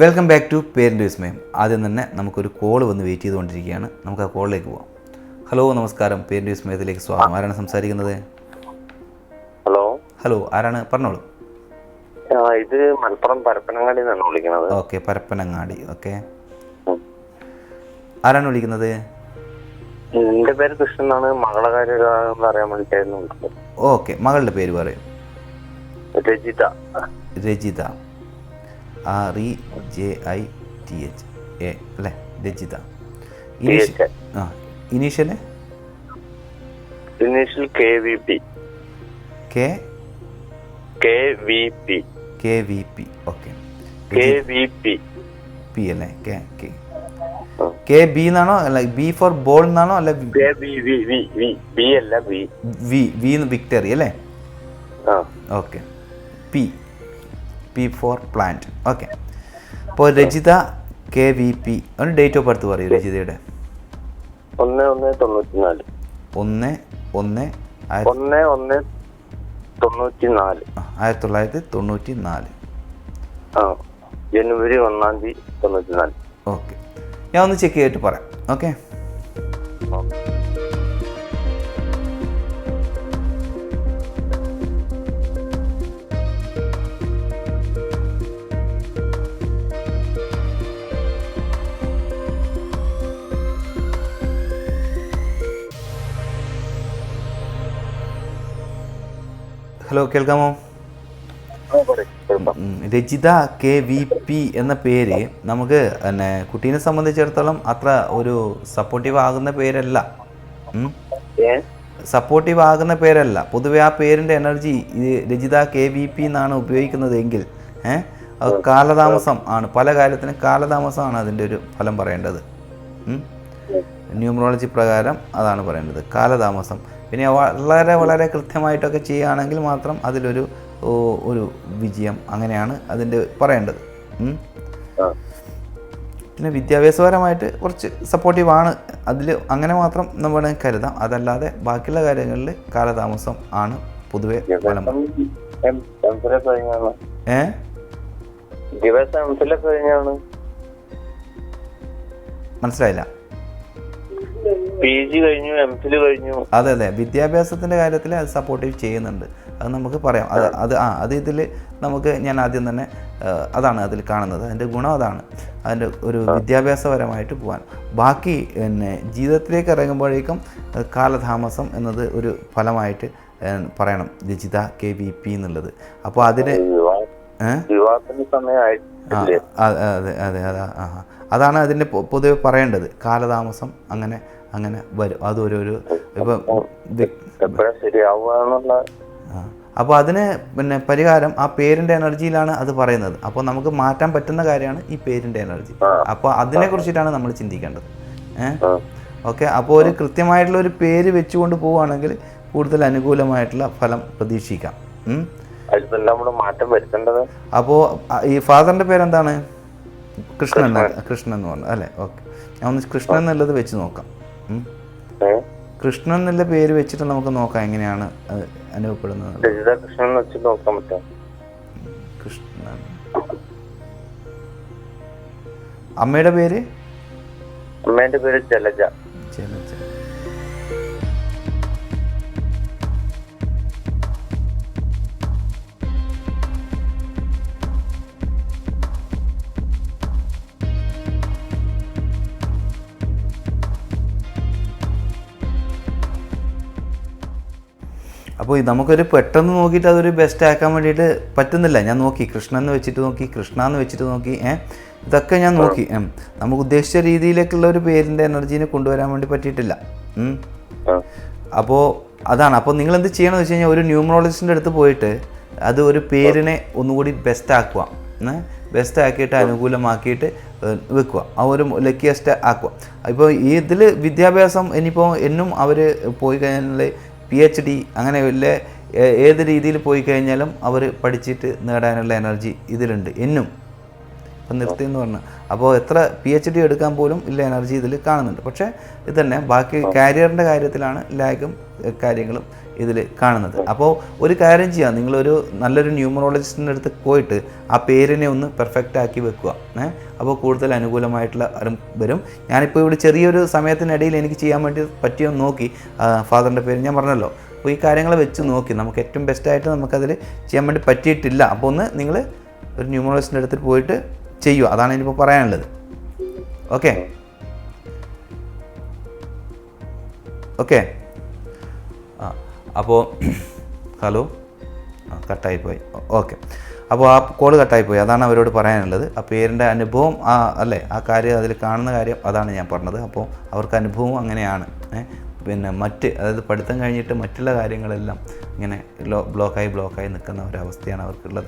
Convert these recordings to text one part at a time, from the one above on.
Welcome back to parent വിസ്മയം ആദ്യം തന്നെ നമുക്കൊരു കോൾ വന്ന് വെയിറ്റ് ചെയ്തുകൊണ്ടിരിക്കുകയാണ്. നമുക്ക് ആ കോളിലേക്ക് പോവാം. ഹലോ നമസ്കാരം. പേരന്റ് വിസ്മയത്തിലേക്ക് സ്വാഗതം. ആരാണ് സംസാരിക്കുന്നത്? ഹലോ ഹലോ ആരാണ്? പറഞ്ഞോളൂ. ഇത് മലപ്പുറം പരപ്പനങ്ങാടി നിന്നാണ് വിളിക്കുന്നത്. ഓക്കെ പരപ്പനങ്ങാടി. ഓക്കെ ആരാണ് വിളിക്കുന്നത്? എന്റെ പേര് കൃഷ്ണൻ എന്നാണ്. മകളെ കാര്യം അറിയാൻ വേണ്ടിട്ടായിരുന്നു വിളിച്ചത്. ഓക്കെ മകളുടെ പേര് പറയും. Rajitha. Rajitha. R E J I T H A അല്ലേ? രജിത. ഇനീഷ് ആ initial initial K V P K K V P K V P okay K V P P അല്ലേ? കെ കെ കെ ബി എന്നാണോ അല്ല B for ball എന്നാണോ അല്ല V victory അല്ലേ okay P P for plant okay അപ്പോൾ Rajitha K V P ഒരു date of birth പറയൂ രജിതയുടെ. ഒന്ന് ഒന്ന് തൊണ്ണൂറ്റിനാല്. ഒന്ന് ഒന്ന് ഒന്ന് ഒന്ന് തൊണ്ണൂറ്റിനാല്. ആയിരത്തി തൊള്ളായിരത്തി തൊണ്ണൂറ്റി നാല് ജനുവരി ഒന്നാം തീയതി തൊണ്ണൂറ്റിനാല്. ഓക്കെ ഞാൻ ഒന്ന് ചെക്ക് ചെയ്തിട്ട് പറയാം. ഓക്കെ ഓക്കെ ഹലോ കേൾക്കാമോ? രചിത കെ വി പി എന്ന പേര് നമുക്ക് പിന്നെ കുട്ടീനെ സംബന്ധിച്ചിടത്തോളം അത്ര ഒരു സപ്പോർട്ടീവ് ആകുന്ന പേരല്ല. സപ്പോർട്ടീവ് ആകുന്ന പേരല്ല. പൊതുവെ ആ പേരിന്റെ energy Rachitha K V P എന്നാണ് ഉപയോഗിക്കുന്നതെങ്കിൽ ഏഹ് അത് കാലതാമസം ആണ്. പല കാര്യത്തിനും കാലതാമസമാണ് അതിന്റെ ഒരു ഫലം പറയേണ്ടത്. ന്യൂമറോളജി പ്രകാരം അതാണ് പറയേണ്ടത്. കാലതാമസം. പിന്നെ വളരെ വളരെ കൃത്യമായിട്ടൊക്കെ ചെയ്യുകയാണെങ്കിൽ മാത്രം അതിലൊരു ഒരു വിജയം അങ്ങനെയാണ് അതിന്റെ പറയേണ്ടത്. പിന്നെ വിദ്യാഭ്യാസപരമായിട്ട് കുറച്ച് സപ്പോർട്ടീവ് ആണ് അതിൽ അങ്ങനെ മാത്രം നമ്മൾ കരുതാം. അതല്ലാതെ ബാക്കിയുള്ള കാര്യങ്ങളിൽ കാലതാമസം ആണ് പൊതുവെ ഫലം ഏ? മനസ്സിലായില്ല. പി ജി കഴിഞ്ഞു എം ഫിൽ കഴിഞ്ഞു. അതെ അതെ. വിദ്യാഭ്യാസത്തിന്റെ കാര്യത്തിൽ അത് സപ്പോർട്ടീവ് ചെയ്യുന്നുണ്ട്. അത് നമുക്ക് പറയാം. അത് അത് ആ അത് ഇതിൽ നമുക്ക് ഞാൻ ആദ്യം തന്നെ അതാണ് അതിൽ കാണുന്നത്. അതിന്റെ ഗുണം അതാണ്. അതിന്റെ ഒരു വിദ്യാഭ്യാസപരമായിട്ട് പോകാൻ ബാക്കി പിന്നെ ജീവിതത്തിലേക്ക് ഇറങ്ങുമ്പോഴേക്കും കാലതാമസം എന്നത് ഒരു ഫലമായിട്ട് പറയണം. രചിത കെ വി പി എന്നുള്ളത്. അപ്പോൾ അതിന് അതെ അതെ അതെ. അതാണ് അതിന്റെ പൊതുവെ പറയേണ്ടത്. കാലതാമസം അങ്ങനെ അങ്ങനെ വരും. അതൊരു ഇപ്പം. അപ്പോൾ അതിന് പിന്നെ പരിഹാരം ആ പേരിന്റെ എനർജിയിലാണ് അത് പറയുന്നത്. അപ്പോൾ നമുക്ക് മാറ്റാൻ പറ്റുന്ന കാര്യമാണ് ഈ പേരിന്റെ എനർജി. അപ്പോൾ അതിനെ കുറിച്ചിട്ടാണ് നമ്മൾ ചിന്തിക്കേണ്ടത്. ഏഹ് ഓക്കെ. അപ്പോൾ ഒരു കൃത്യമായിട്ടുള്ള ഒരു പേര് വെച്ചുകൊണ്ട് പോവുകയാണെങ്കിൽ കൂടുതൽ അനുകൂലമായിട്ടുള്ള ഫലം പ്രതീക്ഷിക്കാം. അപ്പോൾ ഈ ഫാദറിന്റെ പേരെന്താണ്? കൃഷ്ണൻ കൃഷ്ണൻ എന്ന് പറഞ്ഞു. അല്ലേ? ഓക്കെ. ഞാൻ ഒന്ന് കൃഷ്ണൻ എന്നുള്ളത് വെച്ച് നോക്കാം? കൃഷ്ണൻ എന്നുള്ള പേര് വെച്ചിട്ട് നമുക്ക് നോക്കാം എങ്ങനെയാണ് അത് അനുഭവപ്പെടുന്നത്. രജിത കൃഷ്ണൻ എന്ന് വെച്ച് നോക്കാൻ പറ്റും കൃഷ്ണൻ. അമ്മയുടെ പേര്? അമ്മേന്റെ പേര് ജലജ. ജലജ. അപ്പോൾ നമുക്കൊരു പെട്ടെന്ന് നോക്കിയിട്ട് അതൊരു ബെസ്റ്റ് ആക്കാൻ വേണ്ടിയിട്ട് പറ്റുന്നില്ല. ഞാൻ നോക്കി. കൃഷ്ണ എന്ന് വെച്ചിട്ട് നോക്കി. കൃഷ്ണ എന്ന് വെച്ചിട്ട് നോക്കി. ഇതൊക്കെ ഞാൻ നോക്കി. നമുക്ക് ഉദ്ദേശിച്ച രീതിയിലേക്കുള്ള ഒരു പേരിന്റെ എനർജീനെ കൊണ്ടുവരാൻ വേണ്ടി പറ്റിയിട്ടില്ല. അപ്പോൾ അതാണ്. അപ്പോൾ നിങ്ങൾ എന്ത് ചെയ്യണമെന്ന് വെച്ച് കഴിഞ്ഞാൽ ഒരു ന്യൂമറോളജിസ്റ്റിന്റെ അടുത്ത് പോയിട്ട് അത് ഒരു പേരിനെ ഒന്നുകൂടി ബെസ്റ്റ് ആക്കുക. ബെസ്റ്റ് ആക്കിയിട്ട് അനുകൂലമാക്കിയിട്ട് വെക്കുക. ആ ഒരു ലക്കിയസ്റ്റ് ആക്കുക. ഇപ്പോൾ ഈ ഇതിൽ വിദ്യാഭ്യാസം ഇനിയിപ്പോൾ എന്നും അവർ പോയി കഴിഞ്ഞാൽ പി എച്ച് ഡി അങ്ങനെ വലിയ ഏത് രീതിയിൽ പോയി കഴിഞ്ഞാലും അവർ പഠിച്ചിട്ട് നേടാനുള്ള എനർജി ഇതിലുണ്ട്. എന്നും. അപ്പം നിർത്തി എന്ന് പറഞ്ഞു. അപ്പോൾ എത്ര പി എച്ച് ഡി എടുക്കാൻ പോലും ഇല്ല എനർജി ഇതിൽ കാണുന്നുണ്ട്. പക്ഷേ ഇത് തന്നെ ബാക്കി കാരിയറിന്റെ കാര്യത്തിലാണ് ലാഗും കാര്യങ്ങളും ഇതിൽ കാണുന്നത്. അപ്പോൾ ഒരു കാര്യം ചെയ്യാം. നിങ്ങളൊരു നല്ലൊരു ന്യൂമറോളജിസ്റ്റിന്റെ അടുത്ത് പോയിട്ട് ആ പേരിനെ ഒന്ന് പെർഫെക്റ്റ് ആക്കി വെക്കുക. ഏഹ് അപ്പോൾ കൂടുതൽ അനുകൂലമായിട്ടുള്ള വരും. ഞാനിപ്പോൾ ഇവിടെ ചെറിയൊരു സമയത്തിനിടയിൽ എനിക്ക് ചെയ്യാൻ വേണ്ടി പറ്റിയോ നോക്കി. ഫാദറിന്റെ പേര് ഞാൻ പറഞ്ഞല്ലോ. അപ്പോൾ ഈ കാര്യങ്ങൾ വെച്ച് നോക്കി. നമുക്ക് ഏറ്റവും ബെസ്റ്റായിട്ട് നമുക്കതിൽ ചെയ്യാൻ വേണ്ടി പറ്റിയിട്ടില്ല. അപ്പോൾ ഒന്ന് നിങ്ങൾ ഒരു ന്യൂമറോളജിസ്റ്റിന്റെ അടുത്ത് പോയിട്ട് ചെയ്യുക. അതാണ് എനിക്കിപ്പോൾ പറയാനുള്ളത്. ഓക്കെ? ഓക്കെ? അപ്പോൾ ഹലോ? ആ കട്ടായിപ്പോയി. ഓക്കെ. അപ്പോൾ ആ കോൾ കട്ടായിപ്പോയി. അതാണ് അവരോട് പറയാനുള്ളത്. ആ പേരിന്റെ അനുഭവം ആ അല്ലേ ആ കാര്യം അതിൽ കാണുന്ന കാര്യം അതാണ് ഞാൻ പറഞ്ഞത്. അപ്പോൾ അവർക്ക് അനുഭവം അങ്ങനെയാണ്. പിന്നെ മറ്റ് അതായത് പഠിത്തം കഴിഞ്ഞിട്ട് മറ്റുള്ള കാര്യങ്ങളെല്ലാം ഇങ്ങനെ ബ്ലോക്കായി ബ്ലോക്കായി നിൽക്കുന്ന ഒരവസ്ഥയാണ് അവർക്കുള്ളത്.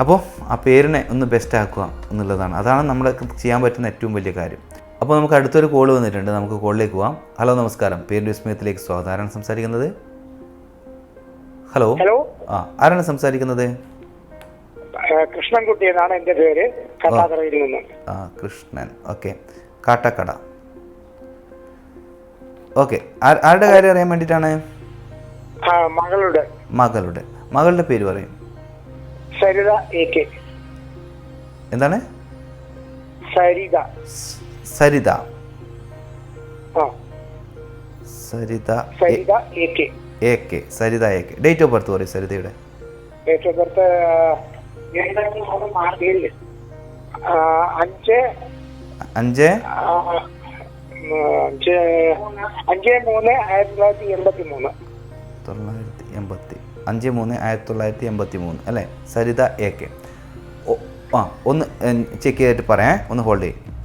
അപ്പോൾ ആ പേരിനെ ഒന്ന് ബെസ്റ്റ് ആക്കുക എന്നുള്ളതാണ്. അതാണ് നമ്മൾക്ക് ചെയ്യാൻ പറ്റുന്ന ഏറ്റവും വലിയ കാര്യം. അപ്പോൾ നമുക്ക് അടുത്തൊരു കോൾ വന്നിട്ടുണ്ട്. നമുക്ക് കോളിലേക്ക് പോവാം. ഹലോ നമസ്കാരം. പേരിന്റെ വിസ്മയത്തിലേക്ക് സ്വാഗതം. സംസാരിക്കുന്നത്? ഹലോ. ഹലോ. ആ ആരാണ് സംസാരിക്കുന്നത്? കൃഷ്ണൻകുട്ടി എന്നാണ് എന്റെ പേര്. നിന്ന്. ആ കൃഷ്ണൻ. ഓക്കെ. കാട്ടക്കട. ഓക്കെ. ആരുടെ കാര്യം അറിയാൻ വേണ്ടിയിട്ടാണ്? മകളുടെ. മകളുടെ. മകളുടെ പേര് പറയും. Saritha A K. എന്താണ്? Saritha. Saritha. Saritha Saritha A K. A K Saritha A K date of birth പറയും സരിതയുടെ. ഡേറ്റ് ഓഫ് ബർത്ത് അഞ്ച് അഞ്ച്. ആ, ഉം, അഞ്ച് അഞ്ച് മൂന്ന് ആയിരത്തി തൊള്ളായിരത്തി എൺപത്തി മൂന്ന് തൊള്ളായിരത്തി എൺപത്തി അഞ്ച് മൂന്ന് ആയിരത്തി തൊള്ളായിരത്തി എൺപത്തി മൂന്ന് അല്ലേ? സരിത എ കെ ആ ഒന്ന് ചെക്ക് ചെയ്തിട്ട് പറയാം. ഒന്ന് ഹോൾഡ് ചെയ്യും.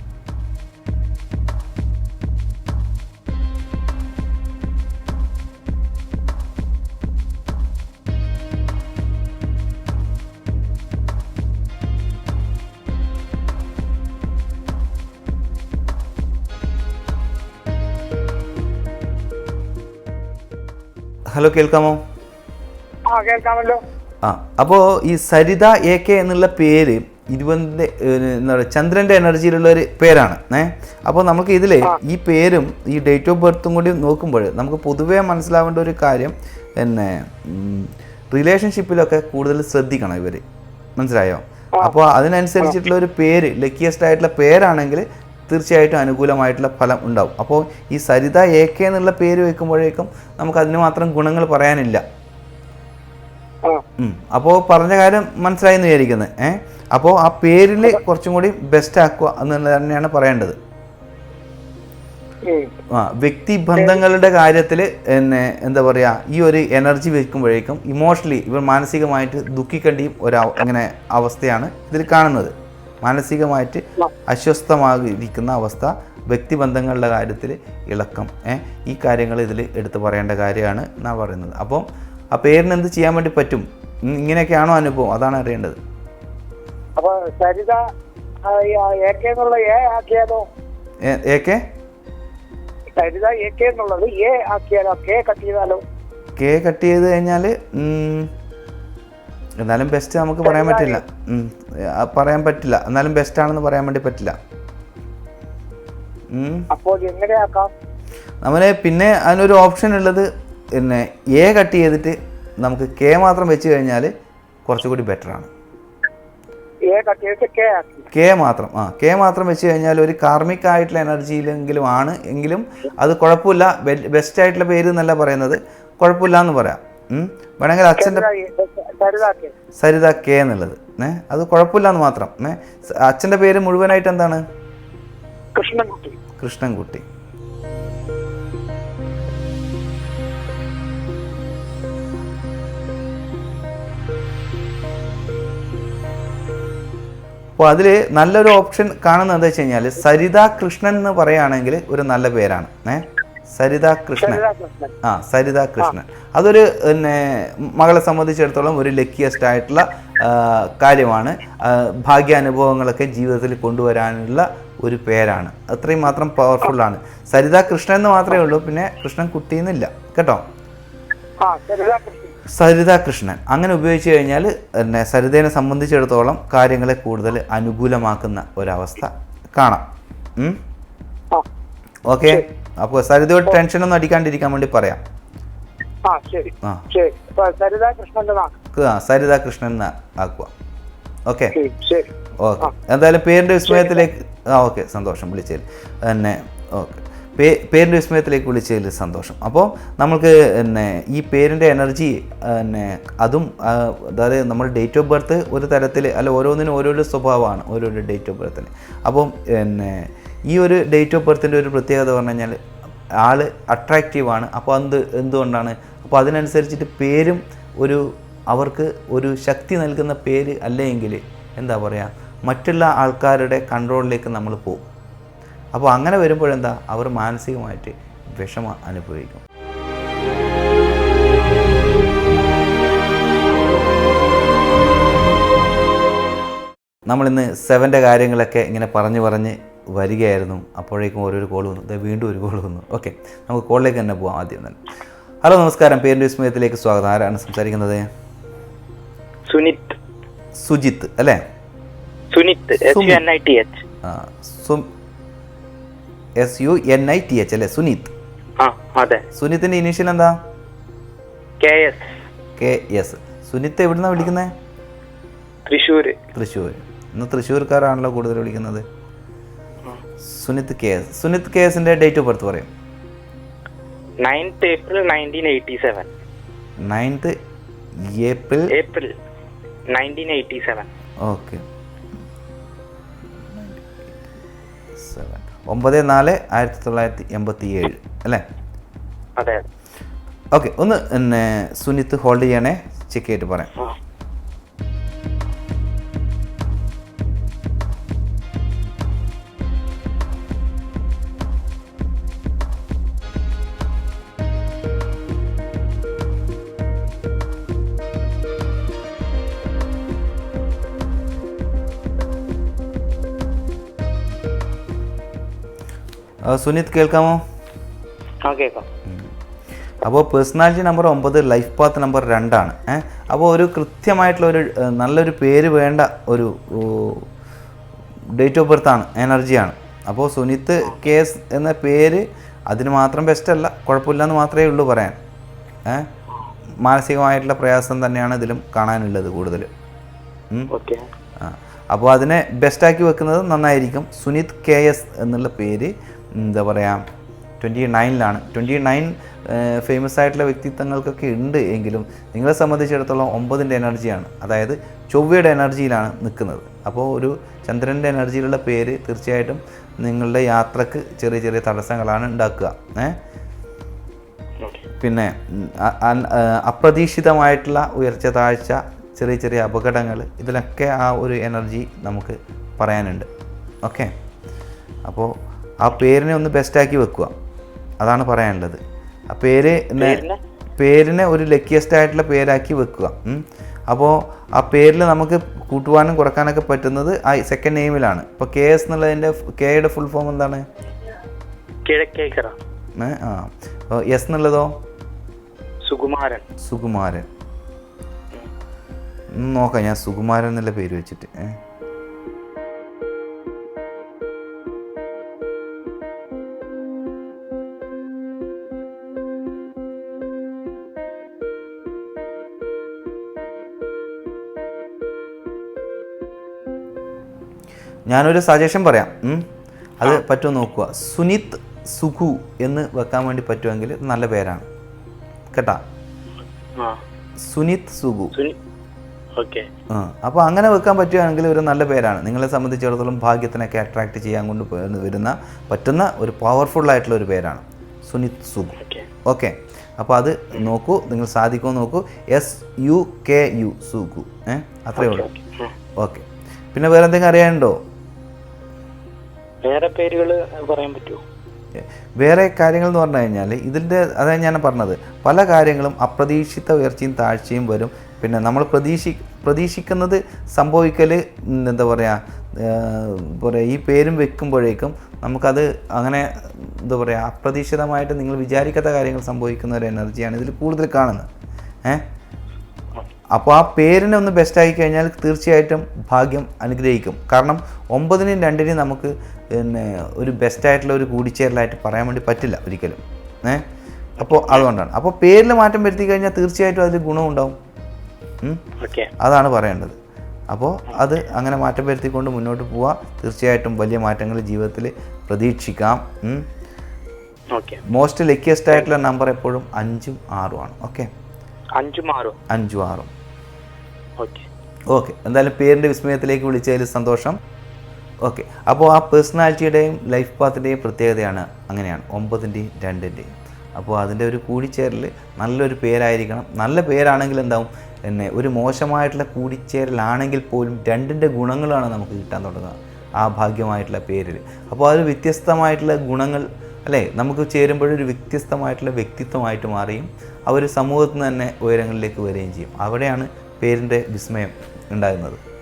ഹലോ കേൾക്കാമോ? ആ അപ്പോ അപ്പോൾ ഈ സരിത എ കെ എന്നുള്ള പേര് ഇരുപതിന്റെ എന്താ പറയുക ചന്ദ്രന്റെ എനർജിയിലുള്ള ഒരു പേരാണ് ഏ? അപ്പോൾ നമുക്ക് ഇതിൽ ഈ പേരും ഈ ഡേറ്റ് ഓഫ് ബർത്തും കൂടി നോക്കുമ്പോൾ നമുക്ക് പൊതുവേ മനസ്സിലാവേണ്ട ഒരു കാര്യം പിന്നെ റിലേഷൻഷിപ്പിലൊക്കെ കൂടുതൽ ശ്രദ്ധിക്കണം ഇവർ മനസ്സിലായോ? അപ്പോൾ അതിനനുസരിച്ചിട്ടുള്ള ഒരു പേര് ലക്കിയസ്റ്റ് ആയിട്ടുള്ള പേരാണെങ്കിൽ തീർച്ചയായിട്ടും അനുകൂലമായിട്ടുള്ള ഫലം ഉണ്ടാവും. അപ്പോൾ ഈ സരിത എ കെ എന്നുള്ള പേര് വെക്കുമ്പോഴേക്കും നമുക്ക് അതിന് മാത്രം ഗുണങ്ങൾ പറയാനില്ല. അപ്പോൾ പറഞ്ഞ കാര്യം മനസ്സിലായി എന്ന് വിചാരിക്കുന്നത് ഏഹ് അപ്പോൾ ആ പേരിൽ കുറച്ചും കൂടി ബെസ്റ്റ് ആക്കുക എന്നുള്ളത് തന്നെയാണ് പറയേണ്ടത്. ആ വ്യക്തി ബന്ധങ്ങളുടെ കാര്യത്തിൽ എന്നെ എന്താ പറയുക ഈ ഒരു എനർജി വെക്കുമ്പോഴേക്കും ഇമോഷണലി ഇവർ മാനസികമായിട്ട് ദുഃഖിക്കേണ്ടിയും ഒരു അങ്ങനെ അവസ്ഥയാണ് ഇതിൽ കാണുന്നത്. മാനസികമായിട്ട് അസ്വസ്ഥമായിരിക്കുന്ന അവസ്ഥ വ്യക്തിബന്ധങ്ങളുടെ കാര്യത്തിൽ ഇളക്കം ഈ കാര്യങ്ങൾ ഇതിൽ എടുത്തു പറയേണ്ട കാര്യമാണ് ഞാൻ പറയുന്നത്. അപ്പം ആ പേരിന് എന്ത് ചെയ്യാൻ വേണ്ടി പറ്റും? ഇങ്ങനെയൊക്കെയാണോ അനുഭവം? അതാണ് അറിയേണ്ടത്. അപ്പോൾ സരിത ആ, എ കെ എന്നുള്ള എ ആക്കിയാലോ ഏ- A K Saritha A K എന്നുള്ളത് എ ആക്കിയാലോ കെ കട്ട് ചെയ്താലോ? കെ കട്ട് ചെയ്ത് കഴിഞ്ഞാൽ എന്നാലും ബെസ്റ്റ് നമുക്ക് പറയാൻ പറ്റില്ല. പറയാൻ പറ്റില്ല. എന്നാലും ബെസ്റ്റ് ആണെന്ന് പറയാൻ വേണ്ടി പറ്റില്ല. നമ്മളെ പിന്നെ അതിനൊരു ഓപ്ഷൻ ഉള്ളത് പിന്നെ എ കട്ട് ചെയ്തിട്ട് നമുക്ക് കെ മാത്രം വെച്ച് കഴിഞ്ഞാൽ കുറച്ചുകൂടി ബെറ്റർ ആണ്. കെ മാത്രം. ആ കെ മാത്രം വെച്ച് കഴിഞ്ഞാൽ ഒരു കാർമിക് ആയിട്ടുള്ള എനർജിയിലെങ്കിലും ആണ്. എങ്കിലും അത് കുഴപ്പമില്ല. ബെസ്റ്റ് ആയിട്ടുള്ള പേര് എന്നല്ല പറയുന്നത്. കുഴപ്പമില്ല എന്ന് പറയാം. വേണമെങ്കിൽ അച്ഛന്റെ സരിത കെ എന്നുള്ളത്. ഏ അത് കുഴപ്പമില്ല എന്ന് മാത്രം. ഏ അച്ഛന്റെ പേര് മുഴുവനായിട്ട് എന്താണ്? കൃഷ്ണൻകുട്ടി. കൃഷ്ണൻകുട്ടി. അപ്പോൾ അതിൽ നല്ലൊരു ഓപ്ഷൻ കാണുന്നത് എന്താ വെച്ച് കഴിഞ്ഞാൽ സരിത കൃഷ്ണൻ എന്ന് പറയുകയാണെങ്കിൽ ഒരു നല്ല പേരാണ്. ഏ സരിത കൃഷ്ണൻ. ആ സരിത കൃഷ്ണൻ. അതൊരു പിന്നെ മകളെ സംബന്ധിച്ചിടത്തോളം ഒരു ലക്കിയസ്റ്റ് ആയിട്ടുള്ള കാര്യമാണ്. ഭാഗ്യാനുഭവങ്ങളൊക്കെ ജീവിതത്തിൽ കൊണ്ടുവരാനുള്ള ഒരു പേരാണ്. അത്രയും മാത്രം പവർഫുള്ളാണ് സരിത കൃഷ്ണൻ എന്ന് മാത്രമേ ഉള്ളൂ. പിന്നെ കൃഷ്ണൻ കുട്ടി? എന്നില്ല കേട്ടോ സരിത കൃഷ്ണൻ. അങ്ങനെ ഉപയോഗിച്ച് കഴിഞ്ഞാൽ പിന്നെ സരിതയെ സംബന്ധിച്ചിടത്തോളം കാര്യങ്ങളെ കൂടുതൽ അനുകൂലമാക്കുന്ന ഒരവസ്ഥ കാണാം? ഓക്കെ അപ്പോൾ സരിതയോട് ടെൻഷനൊന്നും അടിക്കാണ്ടിരിക്കാൻ വേണ്ടി പറയാം. ആ ശരി. ആ. സരിതാ ആ, കൃഷ്ണൻ എന്ന് ആക്കുക ഓക്കെ. ഓക്കെ. എന്തായാലും പേരിന്റെ വിസ്മയത്തിലേക്ക് ആ ഓക്കെ സന്തോഷം. വിളിച്ചതിൽ തന്നെ ഓക്കെ. പേ പേരിന്റെ വിസ്മയത്തിലേക്ക് വിളിച്ചതിൽ സന്തോഷം. അപ്പോൾ നമ്മൾക്ക് പിന്നെ ഈ പേരിന്റെ എനർജി പിന്നെ അതും അതായത് നമ്മൾ ഡേറ്റ് ഓഫ് ബർത്ത് ഒരു തരത്തിൽ അല്ല ഓരോന്നിനും ഓരോരോ സ്വഭാവമാണ് ഓരോരോ ഡേറ്റ് ഓഫ് ബർത്തിന്. അപ്പം പിന്നെ ഈ ഒരു ഡേറ്റ് ഓഫ് ബർത്തിന്റെ ഒരു പ്രത്യേകത പറഞ്ഞു കഴിഞ്ഞാൽ ആൾ അട്രാക്റ്റീവാണ് അപ്പോൾ അത് എന്തുകൊണ്ടാണ്? അപ്പോൾ അതിനനുസരിച്ചിട്ട് പേരും ഒരു അവർക്ക് ഒരു ശക്തി നൽകുന്ന പേര് അല്ലെങ്കിൽ എന്താ പറയുക മറ്റുള്ള ആൾക്കാരുടെ കൺട്രോളിലേക്ക് നമ്മൾ പോകും. അപ്പോൾ അങ്ങനെ വരുമ്പോഴെന്താ അവർ മാനസികമായിട്ട് വിഷമം അനുഭവിക്കും. നമ്മളിന്ന് സെവന്റെ കാര്യങ്ങളൊക്കെ ഇങ്ങനെ പറഞ്ഞു പറഞ്ഞ് വരികയായിരുന്നു. അപ്പോഴേക്കും ഓരോരോ കോൾ വന്നു. ദേ വീണ്ടും ഒരു കോൾ വന്നു. ഓക്കെ നമുക്ക് കോളിലേക്ക് തന്നെ പോകാം ആദ്യം തന്നെ. ഹലോ നമസ്കാരം. പേരിന്റെ വിസ്മയത്തിലേക്ക് സ്വാഗതം. ആരാണ് സംസാരിക്കുന്നത്? സുനിത്. സുജിത്ത് അല്ലേ? Sunith S U N I T H അല്ലേ? സുനീത്. സുനീത്തിന്റെ ഇനീഷ്യൽ എന്താ? കെ എസ് സുനിത്ത് എവിടുന്നാ വിളിക്കുന്നത് തൃശ്ശൂർ തൃശ്ശൂർ ഇന്ന് തൃശ്ശൂർക്കാരാണല്ലോ കൂടുതൽ വിളിക്കുന്നത്. Sunith K S Sunith K എസിന്റെ ഡേറ്റ് ഓഫ് ബർത്ത് പറയും. Ninth April nineteen eighty seven ninth April April nineteen eighty seven okay seven ഒമ്പത് നാല് ആയിരത്തി തൊള്ളായിരത്തി എൺപത്തി ഏഴ് അല്ലേ? അതെ ഓക്കെ ഒന്ന് പിന്നെ സുനിത്ത് ഹോൾഡ് ചെയ്യണേ. ചെക്ക് ചെയ്തിട്ട് പറയാം. സുനിത് കേൾക്കാമോ? അപ്പോൾ പേഴ്സണാലിറ്റി നമ്പർ ഒമ്പത് ലൈഫ് പാത്ത് നമ്പർ രണ്ടാണ്. ഏഹ് അപ്പോൾ ഒരു കൃത്യമായിട്ടുള്ള ഒരു നല്ലൊരു പേര് വേണ്ട ഒരു ഡേറ്റ് ഓഫ് ബർത്ത് ആണ് എനർജിയാണ് അപ്പോൾ സുനിത് കേസ് എന്ന പേര് അതിന് മാത്രം ബെസ്റ്റ് അല്ല കുഴപ്പമില്ലെന്ന് മാത്രമേ ഉള്ളൂ പറയാൻ. ഏഹ് മാനസികമായിട്ടുള്ള പ്രയാസം തന്നെയാണ് ഇതിലും കാണാനുള്ളത് കൂടുതൽ. അപ്പോൾ അതിനെ ബെസ്റ്റാക്കി വെക്കുന്നത് നന്നായിരിക്കും. സുനിത് കെ എസ് എന്നുള്ള പേര് എന്താ പറയുക ട്വന്റി നയനിലാണ് ട്വന്റി നയൻ ഫേമസ് ആയിട്ടുള്ള വ്യക്തിത്വങ്ങൾക്കൊക്കെ ഉണ്ട് എങ്കിലും നിങ്ങളെ സംബന്ധിച്ചിടത്തോളം ഒമ്പതിന്റെ എനർജിയാണ്. അതായത് ചൊവ്വയുടെ എനർജിയിലാണ് നിൽക്കുന്നത്. അപ്പോൾ ഒരു ചന്ദ്രന്റെ എനർജിയിലുള്ള പേര് തീർച്ചയായിട്ടും നിങ്ങളുടെ യാത്രയ്ക്ക് ചെറിയ ചെറിയ തടസ്സങ്ങളാണ് ഉണ്ടാക്കുക. ഏഹ് പിന്നെ അപ്രതീക്ഷിതമായിട്ടുള്ള ഉയർച്ച താഴ്ച ചെറിയ ചെറിയ അപകടങ്ങൾ ഇതിലൊക്കെ ആ ഒരു എനർജി നമുക്ക് പറയാനുണ്ട്. ഓക്കെ? അപ്പോൾ ആ പേരിനെ ഒന്ന് ബെസ്റ്റാക്കി വെക്കുക. അതാണ് പറയാനുള്ളത്. ആ പേര് പേരിനെ? ഒരു ലക്കിയസ്റ്റ് ആയിട്ടുള്ള പേരാക്കി വെക്കുക. അപ്പോൾ ആ പേരിൽ നമുക്ക് കൂട്ടുവാനും കുറക്കാനൊക്കെ പറ്റുന്നത് ആ സെക്കൻഡ് നെയിമിലാണ് ഇപ്പോൾ കെ എസ് എന്നുള്ളതിന്റെ കെയുടെ ഫുൾ ഫോം എന്താണ്? ആ. എസ് എന്നുള്ളതോ? സുകുമാരൻ. സുകുമാരൻ. നോക്കാം. ഞാൻ സുകുമാരൻ എന്നുള്ള പേര് വെച്ചിട്ട്. ഏ. ഞാനൊരു സജഷൻ പറയാം. അത് പറ്റുമോ നോക്കുക. സുനിത് സുഖു എന്ന് വെക്കാൻ വേണ്ടി പറ്റുമെങ്കിൽ നല്ല പേരാണ്. കേട്ടാ? സുനിത് സുഖു. അപ്പോൾ അങ്ങനെ വെക്കാൻ പറ്റുകയാണെങ്കിൽ ഒരു നല്ല പേരാണ്. നിങ്ങളെ സംബന്ധിച്ചിടത്തോളം ഭാഗ്യത്തിനൊക്കെ അട്രാക്ട് ചെയ്യാൻ കൊണ്ട് വരുന്ന പറ്റുന്ന ഒരു പവർഫുൾ ആയിട്ടുള്ള ഒരു പേരാണ്. സുനിത് സുഖു. ഓക്കെ. ഓക്കെ. അപ്പോൾ അത് നോക്കൂ. നിങ്ങൾ സാധിക്കുമോ നോക്കൂ. S U K U Sukhu. ഏ? അത്രയേ ഉള്ളൂ. ഓക്കെ. പിന്നെ വേറെ എന്തെങ്കിലും അറിയാനുണ്ടോ? വേറെ പേരുകൾ പറയാൻ പറ്റുമോ? വേറെ കാര്യങ്ങൾ എന്ന് പറഞ്ഞു കഴിഞ്ഞാൽ ഇതിന്റെ അതാണ് ഞാൻ പറഞ്ഞത് പല കാര്യങ്ങളും അപ്രതീക്ഷിത ഉയർച്ചയും താഴ്ചയും വരും. പിന്നെ നമ്മൾ പ്രതീക്ഷി പ്രതീക്ഷിക്കുന്നത് സംഭവിക്കൽ എന്താ പറയുക പറയുക ഈ പേരും വെക്കുമ്പോഴേക്കും നമുക്കത് അങ്ങനെ എന്താ പറയുക അപ്രതീക്ഷിതമായിട്ട് നിങ്ങൾ വിചാരിക്കാത്ത കാര്യങ്ങൾ സംഭവിക്കുന്ന ഒരു എനർജിയാണ് ഇതിൽ കൂടുതൽ കാണുന്നത്. ഏ? അപ്പോൾ ആ പേരിനെ ഒന്ന് ബെസ്റ്റ് ആയി കഴിഞ്ഞാൽ തീർച്ചയായിട്ടും ഭാഗ്യം അനുഗ്രഹിക്കും. കാരണം ഒമ്പതിനും രണ്ടിനും നമുക്ക് പിന്നെ ഒരു ബെസ്റ്റായിട്ടുള്ള ഒരു കൂടിച്ചേരലായിട്ട് പറയാൻ വേണ്ടി പറ്റില്ല ഒരിക്കലും. ഏ? അപ്പോൾ അതുകൊണ്ടാണ്. അപ്പോൾ പേരിൽ മാറ്റം വരുത്തി കഴിഞ്ഞാൽ തീർച്ചയായിട്ടും അതിൽ ഗുണമുണ്ടാവും അതാണ് പറയേണ്ടത്. അപ്പോൾ അത് അങ്ങനെ മാറ്റം വരുത്തിക്കൊണ്ട് മുന്നോട്ട് പോവാം. തീർച്ചയായിട്ടും വലിയ മാറ്റങ്ങൾ ജീവിതത്തിൽ പ്രതീക്ഷിക്കാം. മോസ്റ്റ് ലക്കിയസ്റ്റ് ആയിട്ടുള്ള നമ്പർ എപ്പോഴും അഞ്ചും ആറും ആണ്. ഓക്കെ? അഞ്ചു മാറും അഞ്ചും ആറും. ഓക്കെ. ഓക്കെ. എന്തായാലും പേരിന്റെ വിസ്മയത്തിലേക്ക് വിളിച്ചതിൽ സന്തോഷം. ഓക്കെ അപ്പോൾ ആ പേഴ്സണാലിറ്റിയുടെയും ലൈഫ് പാത്തിന്റെയും പ്രത്യേകതയാണ് അങ്ങനെയാണ്. ഒമ്പതിന്റെയും രണ്ടിന്റെയും അപ്പോൾ അതിന്റെ ഒരു കൂടിച്ചേരൽ നല്ലൊരു പേരായിരിക്കണം. നല്ല പേരാണെങ്കിൽ എന്താവും? പിന്നെ ഒരു മോശമായിട്ടുള്ള കൂടിച്ചേരലാണെങ്കിൽ പോലും രണ്ടിന്റെ ഗുണങ്ങളാണ് നമുക്ക് കിട്ടാൻ തുടങ്ങുക. ആ ഭാഗ്യമായിട്ടുള്ള പേരിൽ അപ്പോൾ അത് വ്യത്യസ്തമായിട്ടുള്ള ഗുണങ്ങൾ അല്ലേ? നമുക്ക് ചേരുമ്പോഴൊരു വ്യത്യസ്തമായിട്ടുള്ള വ്യക്തിത്വമായിട്ട് മാറിയും അവർ സമൂഹത്തിൽ നിന്ന് തന്നെ ഉയരങ്ങളിലേക്ക് വരികയും ചെയ്യും. അവിടെയാണ് പേരിന്റെ വിസ്മയം ഉണ്ടാകുന്നത്.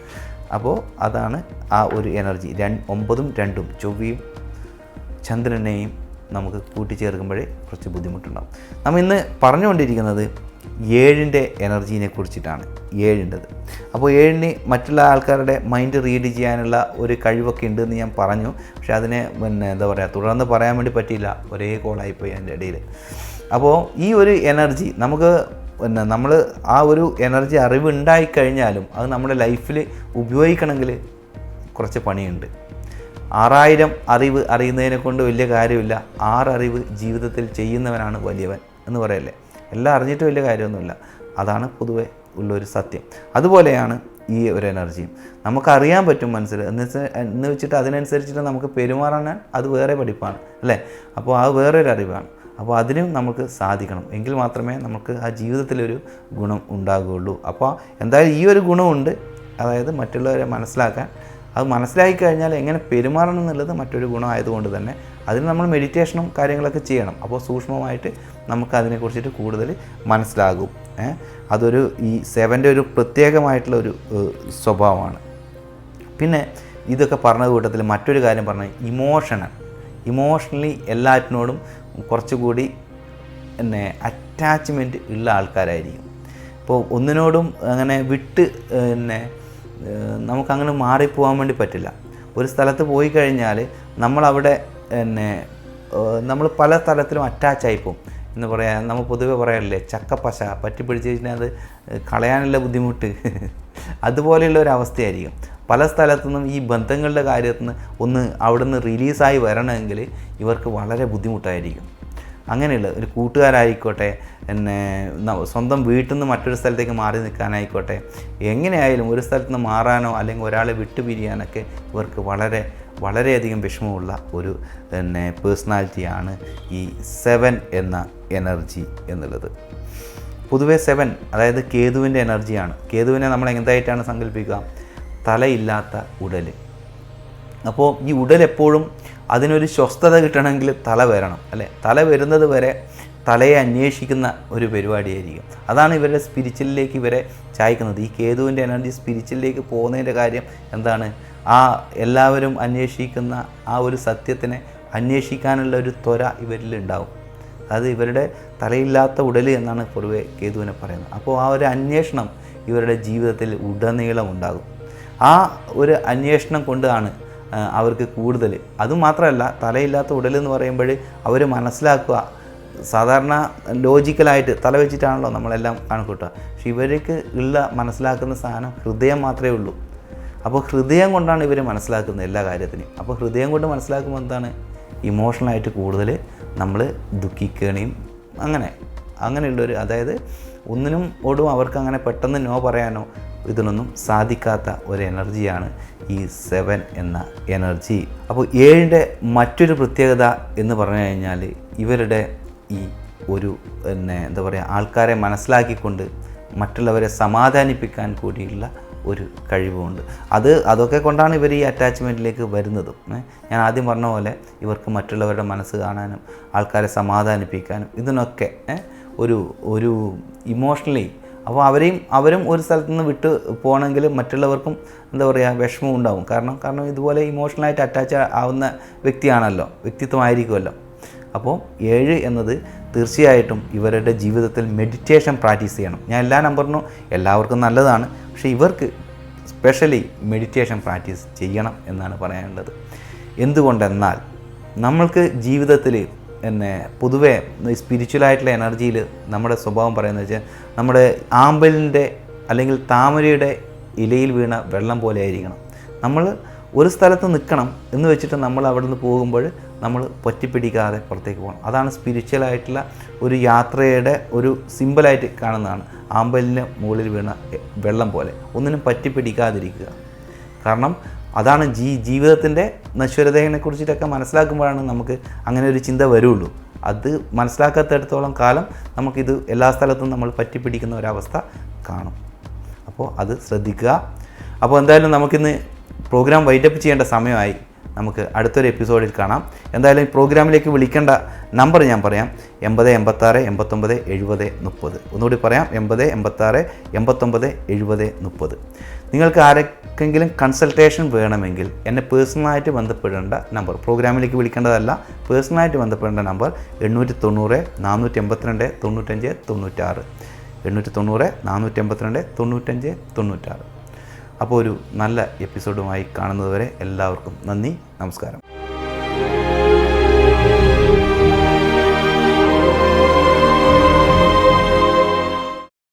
അപ്പോൾ അതാണ് ആ ഒരു എനർജി. രണ്ട് ഒമ്പതും രണ്ടും ചൊവ്വയും ചന്ദ്രനെയും നമുക്ക് കൂട്ടിച്ചേർക്കുമ്പോഴേ കുറച്ച് ബുദ്ധിമുട്ടുണ്ടാകും നമ്മൾ ഇന്ന് പറഞ്ഞുകൊണ്ടിരിക്കുന്നത് ഏഴിന്റെ എനർജീനെ കുറിച്ചിട്ടാണ്. ഏഴിന്റെത്. അപ്പോൾ ഏഴിന് മറ്റുള്ള ആൾക്കാരുടെ മൈൻഡ് റീഡ് ചെയ്യാനുള്ള ഒരു കഴിവൊക്കെ ഉണ്ടെന്ന് ഞാൻ പറഞ്ഞു. പക്ഷേ അതിനെ പിന്നെ എന്താ പറയുക തുടർന്ന് പറയാൻ വേണ്ടി പറ്റിയില്ല. ഒരേ കോളായിപ്പോയി അതിന്റെ ഇടയിൽ. അപ്പോൾ ഈ ഒരു എനർജി നമുക്ക് പിന്നെ നമ്മൾ ആ ഒരു എനർജി അറിവ് ഉണ്ടായിക്കഴിഞ്ഞാലും അത് നമ്മുടെ ലൈഫിൽ ഉപയോഗിക്കണമെങ്കിൽ കുറച്ച് പണിയുണ്ട്. ആറായിരം അറിവ് അറിയുന്നതിനെ കൊണ്ട് വലിയ കാര്യമില്ല. ആററിവ് ജീവിതത്തിൽ ചെയ്യുന്നവനാണ് വലിയവൻ എന്ന് പറയല്ലേ? എല്ലാം അറിഞ്ഞിട്ട് വലിയ കാര്യമൊന്നുമില്ല. അതാണ് പൊതുവെ ഉള്ളൊരു സത്യം. അതുപോലെയാണ് ഈ ഒരു എനർജിയും നമുക്കറിയാൻ പറ്റും മനസ്സിൽ. എന്ന് വെച്ചാൽ എന്ന് വെച്ചിട്ട് അതിനനുസരിച്ചിട്ട് നമുക്ക് പെരുമാറാൻ അത് വേറെ പഠിപ്പാണ് അല്ലേ? അപ്പോൾ അത് വേറൊരു അറിവാണ്. അപ്പോൾ അതിനും നമുക്ക് സാധിക്കണം. എങ്കിൽ മാത്രമേ നമുക്ക് ആ ജീവിതത്തിലൊരു ഗുണം ഉണ്ടാകുകയുള്ളൂ. അപ്പോൾ എന്തായാലും ഈ ഒരു ഗുണമുണ്ട്. അതായത് മറ്റുള്ളവരെ മനസ്സിലാക്കാൻ. അത് മനസ്സിലാക്കി കഴിഞ്ഞാൽ എങ്ങനെ പെരുമാറണം എന്നുള്ളത് മറ്റൊരു ഗുണമായതുകൊണ്ട് തന്നെ അതിന് നമ്മൾ മെഡിറ്റേഷനും കാര്യങ്ങളൊക്കെ ചെയ്യണം. അപ്പോൾ സൂക്ഷ്മമായിട്ട് നമുക്ക് അതിനെക്കുറിച്ചിട്ട് കൂടുതൽ മനസ്സിലാകും? അതൊരു ഈ സെവന്റെ ഒരു പ്രത്യേകമായിട്ടുള്ള ഒരു സ്വഭാവമാണ്. പിന്നെ ഇതൊക്കെ പറഞ്ഞ കൂട്ടത്തിൽ മറ്റൊരു കാര്യം പറഞ്ഞാൽ ഇമോഷണൽ ഇമോഷണലി എല്ലാറ്റിനോടും കുറച്ചുകൂടി പിന്നെ അറ്റാച്ച്മെന്റ് ഉള്ള ആൾക്കാരായിരിക്കും. ഇപ്പോൾ ഒന്നിനോടും അങ്ങനെ വിട്ട് പിന്നെ നമുക്കങ്ങനെ മാറിപ്പോകാൻ വേണ്ടി പറ്റില്ല. ഒരു സ്ഥലത്ത് പോയി കഴിഞ്ഞാൽ നമ്മളവിടെ പിന്നെ നമ്മൾ പല സ്ഥലത്തിലും അറ്റാച്ചായി പോകും എന്ന് പറയാൻ നമ്മൾ പൊതുവെ പറയാറില്ലേ ചക്കപ്പശ പറ്റി പിടിച്ച് കഴിഞ്ഞാൽ അത് കളയാനുള്ള ബുദ്ധിമുട്ട്. അതുപോലെയുള്ള ഒരു അവസ്ഥയായിരിക്കും. പല സ്ഥലത്തു നിന്നും ഈ ബന്ധങ്ങളുടെ കാര്യത്തിൽ നിന്ന് ഒന്ന് അവിടെ നിന്ന് റിലീസായി വരണമെങ്കിൽ ഇവർക്ക് വളരെ ബുദ്ധിമുട്ടായിരിക്കും. അങ്ങനെയുള്ള ഒരു കൂട്ടുകാരായിക്കോട്ടെ എന്നെ സ്വന്തം വീട്ടിൽ നിന്ന് മറ്റൊരു സ്ഥലത്തേക്ക് മാറി നിൽക്കാനായിക്കോട്ടെ എങ്ങനെയായാലും ഒരു സ്ഥലത്ത് നിന്ന് മാറാനോ അല്ലെങ്കിൽ ഒരാളെ വിട്ടുപിരിയാനൊക്കെ ഇവർക്ക് വളരെ വളരെയധികം വിഷമമുള്ള ഒരു പിന്നെ പേഴ്സണാലിറ്റിയാണ് ഈ സെവൻ എന്ന എനർജി എന്നുള്ളത്. പൊതുവേ സെവൻ അതായത് കേതുവിന്റെ എനർജിയാണ് കേതുവിനെ നമ്മൾ എന്തായിട്ടാണ് സങ്കല്പിക്കുക? തലയില്ലാത്ത ഉടൽ. അപ്പോൾ ഈ ഉടൽ എപ്പോഴും അതിനൊരു സ്വസ്ഥത കിട്ടണമെങ്കിൽ തല വരണം അല്ലേ? തല വരുന്നത് വരെ തലയെ അന്വേഷിക്കുന്ന ഒരു പരിപാടിയായിരിക്കും. അതാണ് ഇവരുടെ സ്പിരിച്വലിലേക്ക് ഇവരെ ചായ്ക്കുന്നത്. ഈ കേതുവിന്റെ എനർജി സ്പിരിച്വലിലേക്ക് പോകുന്നതിന്റെ കാര്യം എന്താണ്? ആ എല്ലാവരും അന്വേഷിക്കുന്ന ആ ഒരു സത്യത്തിനെ അന്വേഷിക്കാനുള്ള ഒരു ത്വര ഇവരിൽ ഉണ്ടാവും. അത് ഇവരുടെ തലയില്ലാത്ത ഉടൽ എന്നാണ് പൊതുവെ കേതുവിനെ പറയുന്നത്. അപ്പോൾ ആ ഒരു അന്വേഷണം ഇവരുടെ ജീവിതത്തിൽ ഉടനീളം ഉണ്ടാകും. ആ ഒരു അന്വേഷണം കൊണ്ടാണ് അവർക്ക് കൂടുതൽ അതുമാത്രമല്ല തലയില്ലാത്ത ഉടൽ എന്ന് പറയുമ്പോൾ അവർ മനസ്സിലാക്കുക. സാധാരണ ലോജിക്കലായിട്ട് തല വെച്ചിട്ടാണല്ലോ നമ്മളെല്ലാം കണക്കൂട്ടുക. പക്ഷെ ഇവർക്ക് ഉള്ള മനസ്സിലാക്കുന്ന സാധനം ഹൃദയം മാത്രമേ ഉള്ളൂ. അപ്പോൾ ഹൃദയം കൊണ്ടാണ് ഇവർ മനസ്സിലാക്കുന്നത് എല്ലാ കാര്യത്തിനും. അപ്പോൾ ഹൃദയം കൊണ്ട് മനസ്സിലാക്കുമ്പോൾ എന്താണ്? ഇമോഷണലായിട്ട് കൂടുതൽ നമ്മൾ ദുഃഖിക്കുകയും അങ്ങനെ അങ്ങനെയുള്ളൊരു അതായത് ഒന്നിനും ഓടും അവർക്ക് അങ്ങനെ പെട്ടെന്ന് നോ പറയാനോ ഇതിനൊന്നും സാധിക്കാത്ത ഒരു എനർജിയാണ് ഈ സെവൻ എന്ന എനർജി അപ്പോൾ ഏഴിന്റെ മറ്റൊരു പ്രത്യേകത എന്ന് പറഞ്ഞു കഴിഞ്ഞാൽ ഇവരുടെ ഈ ഒരു പിന്നെ എന്താ പറയുക ആൾക്കാരെ മനസ്സിലാക്കിക്കൊണ്ട് മറ്റുള്ളവരെ സമാധാനിപ്പിക്കാൻ കൂടിയുള്ള ഒരു കഴിവുമുണ്ട് അത് അതൊക്കെ കൊണ്ടാണ് ഇവർ ഈ അറ്റാച്ച്മെന്റിലേക്ക് വരുന്നതും. ഞാൻ ആദ്യം പറഞ്ഞ പോലെ ഇവർക്ക് മറ്റുള്ളവരുടെ മനസ്സ് കാണാനും ആൾക്കാരെ സമാധാനിപ്പിക്കാനും ഇതിനൊക്കെ ഒരു ഒരു ഇമോഷണലി അപ്പോൾ അവരെയും അവരും ഒരു സ്ഥലത്ത് നിന്ന് വിട്ട് പോകണമെങ്കിൽ മറ്റുള്ളവർക്കും എന്താ പറയുക വിഷമം ഉണ്ടാവും. കാരണം കാരണം ഇതുപോലെ ഇമോഷണലായിട്ട് അറ്റാച്ച് ആവുന്ന വ്യക്തിയാണല്ലോ വ്യക്തിത്വമായിരിക്കുമല്ലോ. അപ്പോൾ ഏഴ് എന്നത് തീർച്ചയായിട്ടും ഇവരുടെ ജീവിതത്തിൽ മെഡിറ്റേഷൻ പ്രാക്ടീസ് ചെയ്യണം. ഞാൻ എല്ലാ നമ്പറിനും എല്ലാവർക്കും നല്ലതാണ്. പക്ഷേ ഇവർക്ക് സ്പെഷ്യലി മെഡിറ്റേഷൻ പ്രാക്ടീസ് ചെയ്യണം എന്നാണ് പറയാനുള്ളത്. എന്തുകൊണ്ടെന്നാൽ നമ്മൾക്ക് ജീവിതത്തിൽ പിന്നെ പൊതുവേ സ്പിരിച്വലായിട്ടുള്ള എനർജിയിൽ നമ്മുടെ സ്വഭാവം പറയുന്നത് വെച്ചാൽ നമ്മുടെ ആമ്പലിന്റെ അല്ലെങ്കിൽ താമരയുടെ ഇലയിൽ വീണ വെള്ളം പോലെ ആയിരിക്കണം. നമ്മൾ ഒരു സ്ഥലത്ത് നിൽക്കണം എന്ന് വെച്ചിട്ട് നമ്മൾ അവിടെ നിന്ന് പോകുമ്പോൾ നമ്മൾ പറ്റിപ്പിടിക്കാതെ പുറത്തേക്ക് പോകണം. അതാണ് സ്പിരിച്വലായിട്ടുള്ള ഒരു യാത്രയുടെ ഒരു സിമ്പിളായിട്ട് കാണുന്നതാണ്. ആമ്പലിന്റെ മുകളിൽ വീണ വെള്ളം പോലെ. ഒന്നിനും പറ്റിപ്പിടിക്കാതിരിക്കുക. കാരണം അതാണ് ജീ ജീവിതത്തിന്റെ നശ്വരതയെ കുറിച്ചിട്ടൊക്കെ മനസ്സിലാക്കുമ്പോഴാണ് നമുക്ക് അങ്ങനെ ഒരു ചിന്ത വരുള്ളൂ. അത് മനസ്സിലാക്കാത്തടത്തോളം കാലം നമുക്കിത് എല്ലാ സ്ഥലത്തും നമ്മൾ പറ്റിപ്പിടിക്കുന്ന ഒരവസ്ഥ കാണും. അപ്പോൾ അത് ശ്രദ്ധിക്കുക. അപ്പോൾ എന്തായാലും നമുക്കിന്ന് പ്രോഗ്രാം വൈറ്റപ്പ് ചെയ്യേണ്ട സമയമായി. നമുക്ക് അടുത്തൊരു എപ്പിസോഡിൽ കാണാം. എന്തായാലും പ്രോഗ്രാമിലേക്ക് വിളിക്കേണ്ട നമ്പർ ഞാൻ പറയാം. എൺപത് എൺപത്താറ് എൺപത്തൊമ്പത് എഴുപത് മുപ്പത്. ഒന്നുകൂടി പറയാം. എൺപത് എൺപത്താറ് എൺപത്തൊമ്പത് എഴുപത് മുപ്പത്. നിങ്ങൾക്ക് ആരെക്കെങ്കിലും കൺസൾട്ടേഷൻ വേണമെങ്കിൽ എന്നെ പേഴ്സണലായിട്ട് ബന്ധപ്പെടേണ്ട നമ്പർ പ്രോഗ്രാമിലേക്ക് വിളിക്കേണ്ടതല്ല പേഴ്സണലായിട്ട് ബന്ധപ്പെടേണ്ട നമ്പർ എണ്ണൂറ്റി തൊണ്ണൂറ് നാനൂറ്റി എൺപത്തിരണ്ട് തൊണ്ണൂറ്റഞ്ച് തൊണ്ണൂറ്റാറ്. എണ്ണൂറ്റി തൊണ്ണൂറ് നാനൂറ്റി എൺപത്തിരണ്ട് തൊണ്ണൂറ്റഞ്ച് തൊണ്ണൂറ്റാറ്. അപ്പോൾ ഒരു നല്ല എപ്പിസോഡുമായി കാണുന്നതുവരെ എല്ലാവർക്കും നന്ദി നമസ്കാരം.